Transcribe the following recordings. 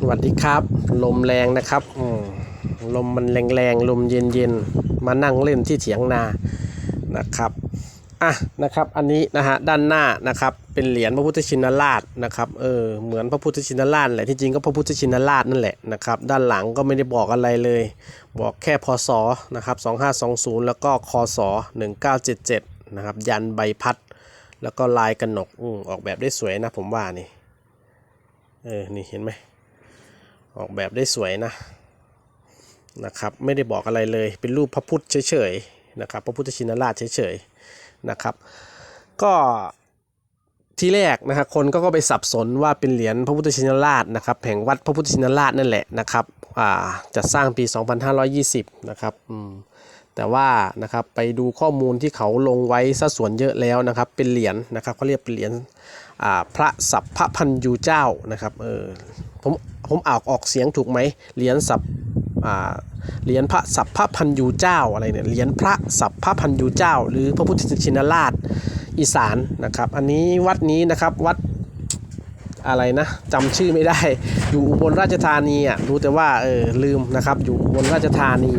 สวัสดีครับ ลมแรงนะครับลมมันแรงๆลมเย็นๆมานั่งเล่นที่เถียงนานะครับอะนะครับ อันนี้นะฮะด้านหน้านะครับ เป็นเหรียญพระพุทธชินราชนะครับเออเหมือนพระพุทธชินราชแหละที่จริงก็พระพุทธชินราชนั่นแหละนะครับ ด้านหลังก็ไม่ได้บอกอะไรเลย บอกแค่พศนะครับ2520 แล้วก็คศ1977นะครับ ยันใบพัด แล้วก็ลายกระหนกอออกแบบได้สวยนะผมว่านี่เออ นี่เห็นไหม ออกแบบได้สวยนะนะครับไม่ได้บอกอะไรเลยเป็นรูปพระพุทธเฉยๆนะครับพระพุทธชินราชเฉยๆนะครับ ก็ที่แรกนะครับคนก็ไปสับสนว่าเป็นเหรียญพระพุทธชินราชนะครับแห่งวัดพระพุทธชินราชนั่นแหละนะครับอ่าจัดสร้างปี 2520 นะครับแต่ว่านะครับไปดูข้อมูลที่เขาลงไว้ซะส่วนเยอะแล้วนะครับเป็นเหรียญนะครับเขาเรียกเป็นเหรียญอ่าพระสัพพพันยูเจ้านะครับเออ ผมผมอ่านออกเสียงถูกไหมเหรียญสับเหรียญพระสัพพพันยูเจ้าอะไรเนี่ยเหรียญพระสัพพพันยูเจ้า หรือพระพุทธชินราชอีสานนะครับ อันนี้วัดนี้นะครับวัดอะไรนะจำชื่อไม่ได้ อยู่อุบลราชธานีอะรู้แต่ว่าเออลืมนะครับ อยู่อุบลราชธานี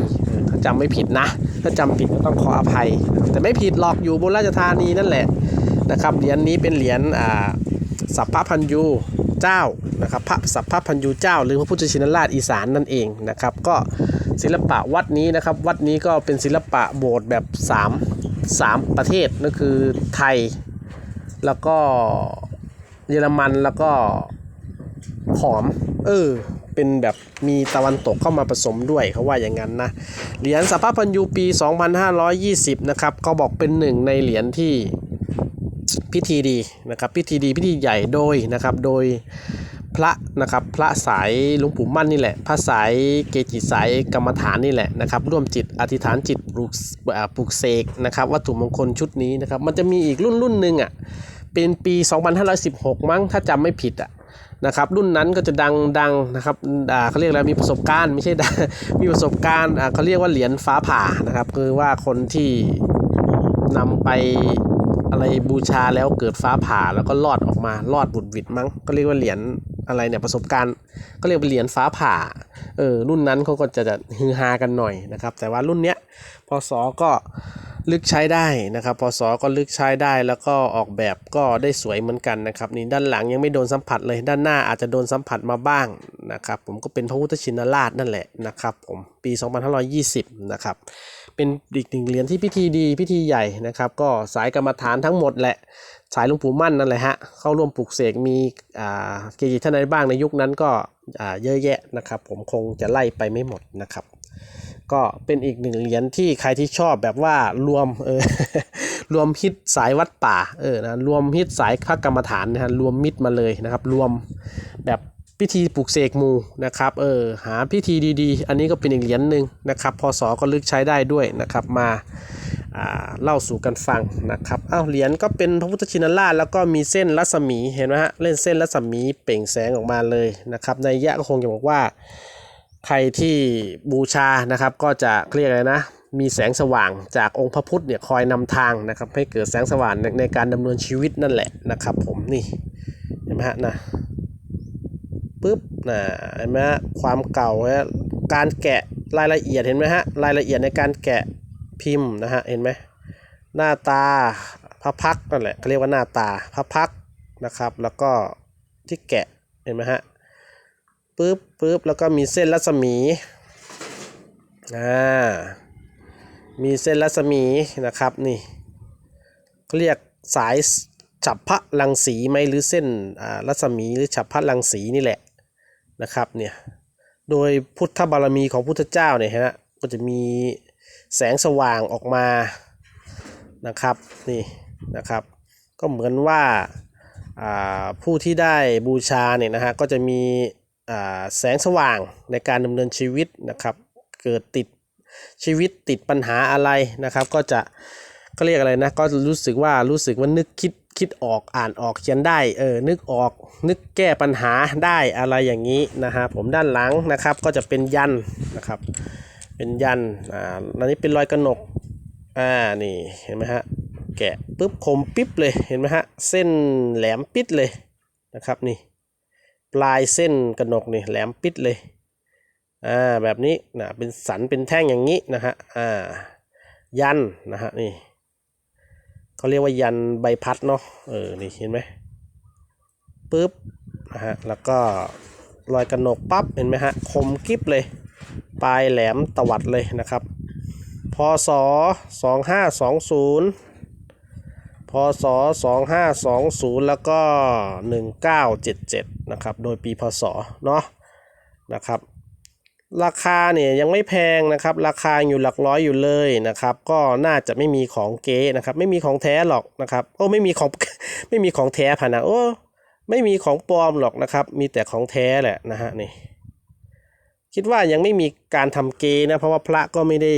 ถ้าจำไม่ผิดนะ ถ้าจำผิดก็ต้องขออภัย แต่ไม่ผิดหรอกอยู่บลราชธานีนั่นแหละนะครับเหรียญนี้เป็นเหรียญสัพพพันยูเจ้า นะครับพระสัพพพันยูเจ้า หรือพระพุทธชินราชอีสานนั่นเองนะครับ ก็ศิลปะวัดนี้นะครับ วัดนี้ก็เป็นศิลปะโบสถ์แบบ 3 3 ประเทศนั่นคือไทย แล้วก็เยอรมันแล้วก็ขอม เออ เป็นแบบมีตะวันตกเข้ามาผสมด้วยเขาว่าอย่างนั้นนะ เหรียญสัพพพันยูปี 2520 นะครับเขาบอกเป็นหนึ่งในเหรียญที่พิธีดีนะครับ พิธีดีพิธีใหญ่โดยนะครับ โดย พระนะครับพระสายหลวงปู่มั่นนี่แหละ พระสายเกจิสายกรรมฐานนี่แหละนะครับร่วมจิตอธิษฐานจิตปลูกปลูกเสกนะครับวัตถุมงคลชุดนี้นะครับมันจะมีอีกรุ่นรุ่นหนึ่งอะเป็นปี 2516 มั้งถ้าจำไม่ผิดอะนะครับรุ่นนั้นก็จะดังดังนะครับเขาเรียกอะไรมีประสบการณ์ไม่ใช่มีประสบการณ์เขาเรียกว่าเหรียญฟ้าผ่านะครับคือว่าคนที่นำไปอะไรบูชาแล้วเกิดฟ้าผ่าแล้วก็รอดออกมารอดบุดหวิดมั้งก็เรียกว่าเหรียญ อะไรเนี่ยประสบการณ์ก็เรียกเป็นเหรียญฟ้าผ่าเออรุ่นนั้นเขาก็จะจะฮือฮากันหน่อยนะครับ แต่ว่ารุ่นเนี้ยพศก็ลึกใช้ได้นะครับพศก็ลึกใช้ได้แล้วก็ออกแบบก็ได้สวยเหมือนกันนะครับนี่ด้านหลังยังไม่โดนสัมผัสเลยด้านหน้าอาจจะโดนสัมผัสมาบ้างนะครับผมก็เป็นพระพุทธชินราชนั่นแหละนะครับผมปี 2520 นะครับเป็นอีกหนึ่งเหรียญที่พิธีดีพิธีใหญ่นะครับก็สายกรรมฐานทั้งหมดแหละ สายหลวงปู่มั่นนั่นแหละฮะเข้าร่วมปลุกเสกมีอาเกจิท่านใดบ้างในยุคนั้นก็อาเยอะแยะนะครับ ผมคงจะไล่ไปไม่หมดนะครับ ก็เป็นอีกหนึ่งเหรียญที่ใครที่ชอบแบบว่ารวมเออรวมฮิตสายวัดป่าเออนะรวมฮิตสายพระกรรมฐานนะฮะรวมมิตรมาเลยนะครับ รวมแบบพิธีปลุกเสกมูนะครับเออหาพิธีดีๆ อันนี้ก็เป็นอีกเหรียญหนึ่งนะครับพศก็ลึกใช้ได้ด้วยนะครับมา เล่าสู่กันฟังนะครับอ้าวเหรียญก็เป็นพระพุทธชินราชแล้วก็มีเส้นรัศมีเห็นไหมฮะเล่นเส้นรัศมีเปล่งแสงออกมาเลยนะครับในยะก็คงจะบอกว่า ใครที่บูชานะครับก็จะเรียกอะไรนะมีแสงสว่างจากองค์พระพุทธเนี่ยคอยนำทางนะครับให้เกิดแสงสว่างในในการดำเนินชีวิตนั่นแหละนะครับ ผมนี่เห็นไหมฮะนะปึ๊บนะเห็นไหมฮะความเก่าฮะการแกะรายละเอียดเห็นไหมฮะรายละเอียดในการแกะ พิมพ์นะฮะเห็นไหมหน้าตาพระพักนั่นแหละเขาเรียกว่าหน้าตาพระพักนะครับ แล้วก็ที่แกะเห็นไหมฮะปึ๊บปึ๊บแล้วก็มีเส้นรัศมีอ่ามีเส้นรัศมีนะครับนี่เขาเรียกสายฉับพระรังสีไหมหรือเส้นรัศมีหรือฉับพระรังสีนี่แหละนะครับเนี่ยโดยพุทธบารมีของพุทธเจ้าเนี่ยฮะก็จะมี แสงสว่างออกมานะครับนี่นะครับ ก็เหมือนว่าผู้ที่ได้บูชาเนี่ยนะฮะก็จะมีแสงสว่างในการดำเนินชีวิตนะครับ เกิดติดชีวิตติดปัญหาอะไรนะครับ ก็จะก็เรียกอะไรนะก็รู้สึกว่ารู้สึกว่านึกคิดคิดออกอ่านออกเขียนได้เออนึกออกนึกแก้ปัญหาได้อะไรอย่างนี้นะฮะผมด้านหลังนะครับก็จะเป็นยันนะครับ เป็นยันอ่าอันนี้เป็นรอยกระหนกอ่านี่เห็นไหมฮะแกะปุ๊บคมปิ๊บเลยเห็นไหมฮะเส้นแหลมปิดเลยนะครับนี่ปลายเส้นกระหนกนี่แหลมปิดเลยอ่าแบบนี้นะเป็นสันเป็นแท่งอย่างนี้นะฮะอ่ายันนะฮะนี่เขาเรียกว่ายันใบพัดเนาะเออนี่เห็นไหมปึ๊บนะฮะแล้วก็รอยกระหนกปั๊บเห็นไหมฮะคมกริบเลย ปลายแหลมตวัดเลยนะครับ พศสองห้าสองศูนย์พศสองห้าสองศูนย์แล้วก็หนึ่งเก้าเจ็ดเจ็ดนะครับ โดยปีพศ เนาะนะครับ ราคาเนี่ยยังไม่แพงนะครับ ราคาอยู่หลักร้อยอยู่เลยนะครับ ก็น่าจะไม่มีของเก๊นะครับ ไม่มีของแท้หรอกนะครับ โอ้ไม่มีของไม่มีของแท้ผ่านนะโอ้ไม่มีของปลอมหรอกนะครับ มีแต่ของแท้แหละนะฮะนี่ คิดว่ายังไม่มีการทำเกย์นะ เพราะว่าพระก็ไม่ได้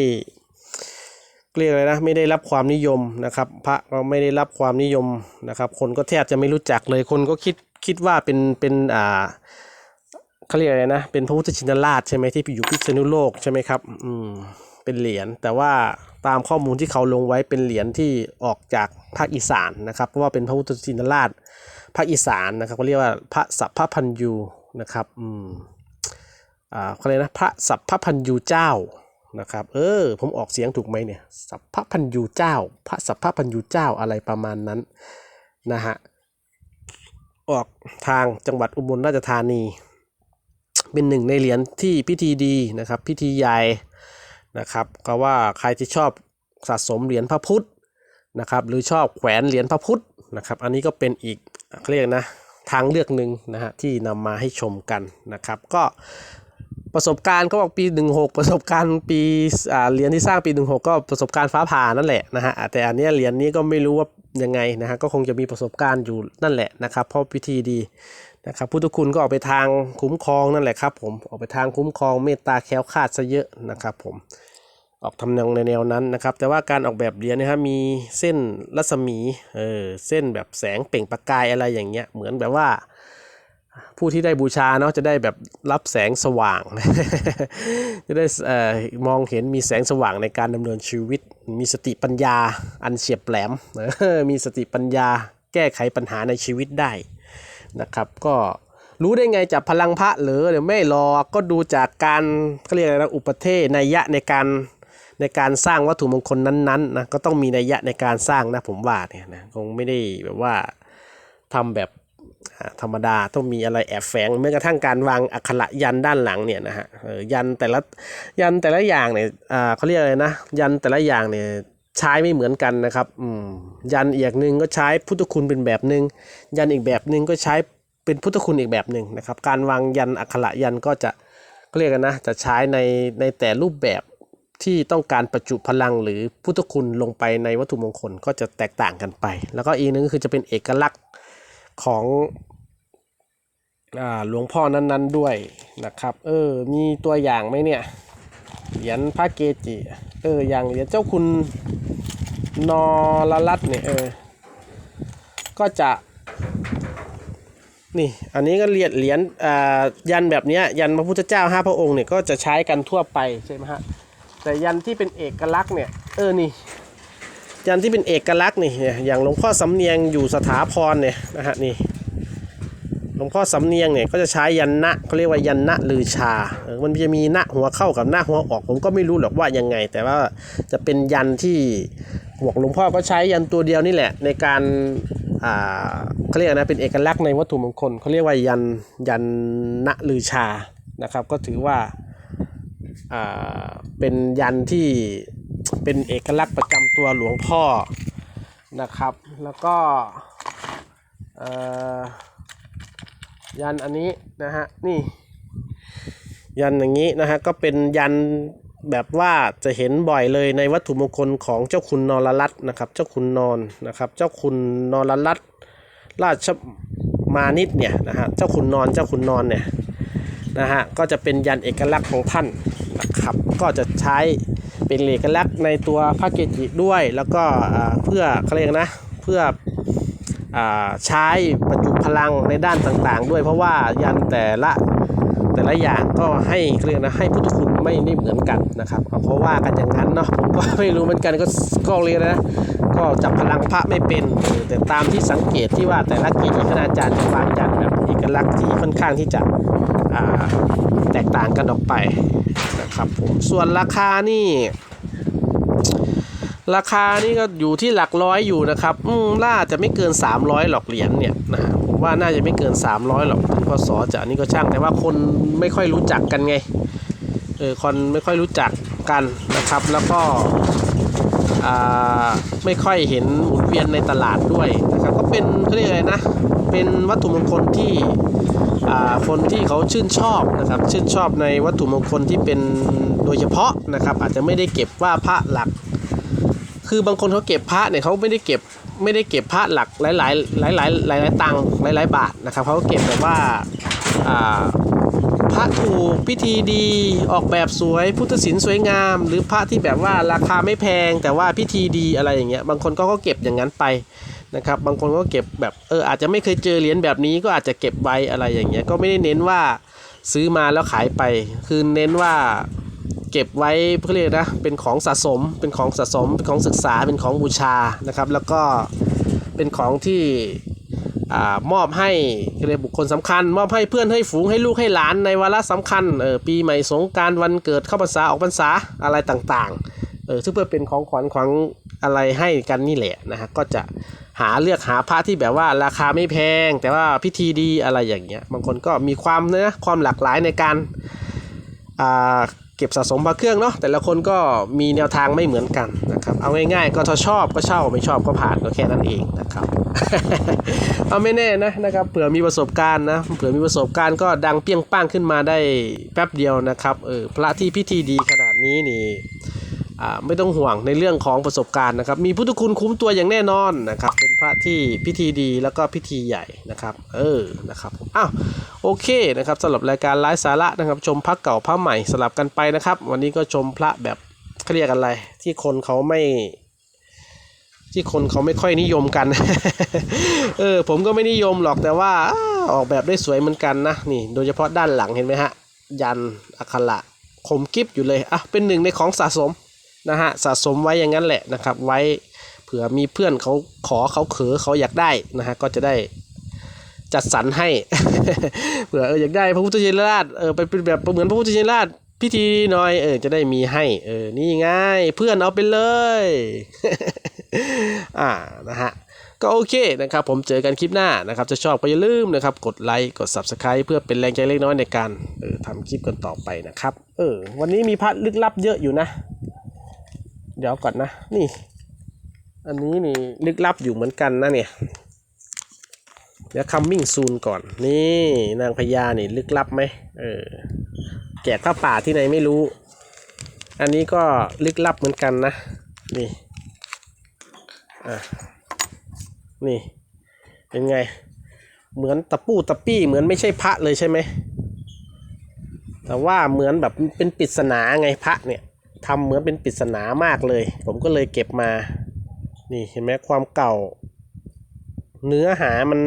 เรียกอะไรนะไม่ได้รับความนิยมนะครับ พระก็ไม่ได้รับความนิยมนะครับ คนก็แทบจะไม่รู้จักเลย คนก็คิดคิดว่าเป็นเป็นอ่าเขาเรียกอะไรนะเป็นพระพุทธชินราชใช่ไหมที่อยู่พิษณุโลกใช่ไหมครับอืมเป็นเหรียญแต่ว่าตามข้อมูลที่เขาลงไว้เป็นเหรียญที่ออกจากภาคอีสานนะครับ เพราะว่าเป็นพระพุทธชินราชภาคอีสานนะครับเขาเรียกว่าพระสัพพพันยูนะครับ อืม อ่าเขาเรียกนะพระสัพพพันยูเจ้านะครับ เออ ผมออกเสียงถูกไหมเนี่ย สัพพพันยูเจ้า พระสัพพพันยูเจ้าอะไรประมาณนั้นนะฮะ ออกทางจังหวัดอุบลราชธานี เป็นหนึ่งในเหรียญที่พิธีดีนะครับ พิธีใหญ่นะครับ ก็ว่าใครที่ชอบสะสมเหรียญพระพุทธนะครับ หรือชอบแขวนเหรียญพระพุทธนะครับ อันนี้ก็เป็นอีกเขาเรียกนะทางเลือกหนึ่งนะฮะที่นำมาให้ชมกันนะครับ ก็ ประสบการณ์ก็บอกปี 16 ประสบการณ์ปีอ่าเหรียญที่สร้างปี 16 ก็ประสบการณ์ฟ้าผ่านั่นแหละนะฮะแต่อันนี้เหรียญนี้ก็ไม่รู้ว่ายังไงนะฮะก็คงจะมีประสบการณ์อยู่นั่นแหละนะครับเพราะพิธีดีนะครับพุทธคุณก็ออกไปทางคุ้มครองนั่นแหละครับผมออกไปทางคุ้มครองเมตตาแคล้วคาดซะเยอะนะครับผมออกทำนองในแนวนั้นนะครับ แต่ว่าการออกแบบเหรียญนะครับมีเส้นรัศมีเออเส้นแบบแสงเปล่งประกายอะไรอย่างเงี้ยเหมือนแบบว่า ผู้ที่ได้บูชาเนาะจะได้แบบรับแสงสว่าง จะได้เอ่อมองเห็นมีแสงสว่างในการดำเนินชีวิต มีสติปัญญาอันเฉียบแหลม มีสติปัญญาแก้ไขปัญหาในชีวิตได้นะครับ ก็รู้ได้ไงจากพลังพระหรือเดี๋ยวไม่รอก็ดูจากการเขาเรียกอะไรนะอุปเทศนัยยะในการในการสร้างวัตถุมงคลนั้นๆนะก็ต้องมีนัยยะในการสร้างนะผมว่าเนี่ยนะคงไม่ได้แบบว่าทำแบบ ธรรมดาต้องมีอะไรแอบแฝงแม้กระทั่งการวางอักขระยันด้านหลังเนี่ยนะฮะยันแต่ละยันแต่ละอย่างเนี่ยเขาเรียกอะไรนะยันแต่ละอย่างเนี่ยใช้ไม่เหมือนกันนะครับยันอีกหนึ่งก็ใช้พุทธคุณเป็นแบบหนึ่งยันอีกแบบหนึ่งก็ใช้เป็นพุทธคุณอีกแบบหนึ่งนะครับ การวางยันอักขระยันก็จะเขาเรียกกันนะจะใช้ในในแต่รูปแบบที่ต้องการประจุพลังหรือพุทธคุณลงไปในวัตถุมงคลก็จะแตกต่างกันไป แล้วก็อีกหนึงก็คือจะเป็นเอกลักษณ์ของ หลวงพ่อนั้น ๆ ด้วยนะครับ เออ มีตัวอย่างไหมเนี่ย เหรียญพระเกจิ เออ อย่างเหรียญเจ้าคุณนอรรัตเนี่ยเออ ก็จะ นี่ อันนี้ก็เหรียญเหรียญอ่ายันแบบนี้ยยันพระพุทธเจ้าห้าพระองค์เนี่ยก็จะใช้กันทั่วไปใช่ไหมฮะ แต่ยันที่เป็นเอกลักษณ์เนี่ย เออ นี่ ยันที่เป็นเอกลักษณ์นี่เนี่ยอย่างหลวงพ่อสำเนียงอยู่สถาพรเนี่ยนะฮะ นี่ ลวงพ่อสำเนียงเนี่ยก็จะใช้ยันนะเขาเรียกว่ายันนะลือชา มันจะมีหน้าหัวเข้ากับหน้าหัวออกผมก็ไม่รู้หรอกว่ายังไง แต่ว่าจะเป็นยันที่หวกหลวงพ่อก็ใช้ยันตัวเดียวนี่แหละ ในการเขาเรียกนะเป็นเอกลักษณ์ในวัตถุมงคลเขาเรียกว่ายันยันนะลือชานะครับก็ถือว่าอ่าเป็นยันที่เป็นเอกลักษณ์ประจำตัวหลวงพ่อนะครับ แล้วก็เอ่อ ยันอันนี้นะฮะนี่ ยันอย่างนี้นะฮะก็เป็นยันแบบว่าจะเห็นบ่อยเลยในวัตถุมงคลของเจ้าคุณนรรัตน์นะครับ เจ้าคุณนอนนะครับ เจ้าคุณนรรัตน์ราชมานิดเนี่ยนะฮะเจ้าคุณนอนเจ้าคุณนอนเนี่ยนะฮะก็จะเป็นยันเอกลักษณ์ของท่านนะครับ ก็จะใช้เป็นเอกลักษณ์ในตัวพระเกจิด้วย แล้วก็เพื่อเขาเรียกนะเพื่อ ใช้ประจุพลังในด้านต่างๆ ด้วยเพราะว่ายันแต่ละแต่ละอย่างก็ให้เรียกนะให้พุทธคุณไม่ได้เหมือนกันนะครับเพราะว่ากันอย่างนั้นเนาะผมก็ไม่รู้เหมือนกันก็ก็เรียกนะก็จับพลังพระไม่เป็น แต่ตามที่สังเกตที่ว่าแต่ละเกจิคณาจารย์จะวางยันแบบเอกอกลักษณ์ที่ค่อนข้างที่จะแตกต่างกันออกไปนะครับผมส่วนราคานี่ ราคานี่ก็อยู่ที่หลักร้อยอยู่นะครับ อืมน่าจะไม่เกิน 300 หรอกเหรียญเนี่ยนะผมว่าน่าจะไม่เกิน 300 หรอกถึงพศจะอันนี้ก็ช่างแต่ว่าคนไม่ค่อยรู้จักกันไง เออคนไม่ค่อยรู้จักกันนะครับ แล้วก็อ่าไม่ค่อยเห็นหมุนเวียนในตลาดด้วยนะครับก็เป็นเขาเรียกอะไรนะ เป็นวัตถุมงคลที่อ่าคนที่เขาชื่นชอบนะครับชื่นชอบในวัตถุมงคลที่เป็นโดยเฉพาะนะครับ อาจจะไม่ได้เก็บว่าพระหลัก คือบางคนเขาเก็บพระเนี่ยเขาไม่ได้เก็บไม่ได้เก็บพระหลักหลายหลายหลายหลายหลายหลายตังค์หลายหลายบาทนะครับเขาเก็บแบบว่าอ่าพระถูกพิธีดีออกแบบสวย พุทธศิลป์สวยงาม หรือพระที่แบบว่าราคาไม่แพง แต่ว่าพิธีดีอะไรอย่างเงี้ยบางคนก็ก็เก็บอย่างนั้นไปนะครับบางคนก็เก็บแบบเอออาจจะไม่เคยเจอเหรียญแบบนี้ก็อาจจะเก็บไว้อะไรอย่างเงี้ยก็ไม่ได้เน้นว่าซื้อมาแล้วขายไป คือเน้นว่า เก็บไว้เพื่อเรียกนะเป็นของสะสมเป็นของสะสม เป็นของศึกษาเป็นของบูชานะครับ แล้วก็เป็นของที่มอบให้เรียกบุคคลสำคัญ มอบให้เพื่อนให้ฝูงให้ลูกให้หลานในวาระสำคัญเออปีใหม่สงการวันเกิดเข้าพรรษาออกพรรษาอะไรต่างๆเออซึ่งเพื่อเป็นของขวัญของอะไรให้กันนี่แหละนะฮะก็จะหาเลือกหาพระที่แบบว่าราคาไม่แพง แต่ว่าพิธีดีอะไรอย่างเงี้ยบางคนก็มีความเนะความหลากหลายในการอ่า เก็บสะสมพระเครื่องเนาะแต่ละคนก็มีแนวทางไม่เหมือนกันนะครับเอาง่ายๆก็ถ้าชอบก็เช่าไม่ชอบก็ผ่านก็แค่นั้นเองนะครับเอาไม่แน่นะนะครับเผื่อมีประสบการณ์นะเผื่อมีประสบการณ์ก็ดังเปี้ยงป้างขึ้นมาได้แป๊บเดียวนะครับเออพระที่พิธีดีขนาดนี้นี่ ไม่ต้องห่วงในเรื่องของประสบการณ์นะครับ มีพุทธคุณคุ้มตัวอย่างแน่นอนนะครับ เป็นพระที่พิธีดีแล้วก็พิธีใหญ่นะครับ เออนะครับอ้าวโอเคนะครับสำหรับรายการไลฟ์สาระนะครับ ชมพระเก่าพระใหม่สลับกันไปนะครับ วันนี้ก็ชมพระแบบเขาเรียกอะไร ที่คนเขาไม่ที่คนเขาไม่ค่อยนิยมกัน เออ ผมก็ไม่นิยมหรอกแต่ว่าออกแบบได้สวยเหมือนกันนะ นี่โดยเฉพาะด้านหลังเห็นไหมฮะ ยันอักขระคมกิฟอยู่เลย อะ เป็นหนึ่งในของสะสม นะฮะสะสมไว้อย่างนั้นแหละนะครับ ไว้เผื่อมีเพื่อนเขาขอเขาเขอเขาอยากได้นะฮะก็จะได้จัดสรรให้เผื่อเอออยากได้พระพุทธชินราชเออไปเป็นแบบเหมือนพระพุทธชินราชพิธีหน่อยเออจะได้มีให้เออนี่ไงเพื่อนเอาไปเลยอ่านะฮะก็โอเคนะครับผมเจอกันคลิปหน้านะครับจะชอบก็อย่าลืมนะครับกดไลค์กด Subscribe เพื่อเป็นแรงใจเล็กน้อยในการเออทำคลิปกันต่อไปนะครับเออวันนี้มีพระลึกลับเยอะอยู่นะ เดี๋ยวก่อนนะ นี่ อันนี้นี่ลึกลับอยู่เหมือนกันนะเนี่ย เดี๋ยว coming soon ก่อน นี่นางพญานี่ลึกลับไหมเออแจกข้าป่าที่ไหนไม่รู้ อันนี้ก็ลึกลับเหมือนกันนะ นี่ อะ นี่ เป็นไง เหมือนตะปูตะปี้เหมือนไม่ใช่พระเลยใช่ไหม แต่ว่าเหมือนแบบเป็นปริศนาไงพระเนี่ย ทำเหมือนเป็นปริศนามากเลย ผมก็เลยเก็บมา นี่เห็นไหมความเก่า เนื้อหามัน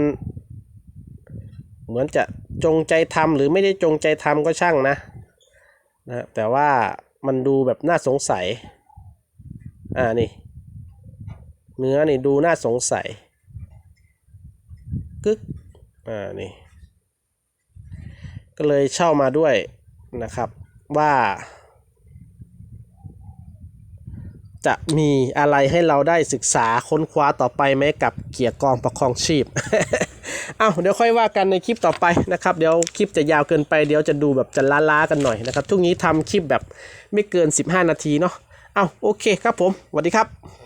เหมือนจะจงใจทำหรือไม่ได้จงใจทำก็ช่างนะนะแต่ว่ามันดูแบบน่าสงสัย อ่านี่ เนื้อนี่ดูน่าสงสัยกึกอ่านี่ ก็เลยเช่ามาด้วยนะครับว่า จะมีอะไรให้เราได้ศึกษาค้นคว้าต่อไปไหมกับเกียร์กองประคองชีพ เอาเดี๋ยวค่อยว่ากันในคลิปต่อไปนะครับ เดี๋ยวคลิปจะยาวเกินไปเดี๋ยวจะดูแบบจะล้าๆกันหน่อยนะครับทุกนี้ทำคลิปแบบไม่เกิน 15 นาทีเนาะเอาโอเคครับผมสวัสดีครับ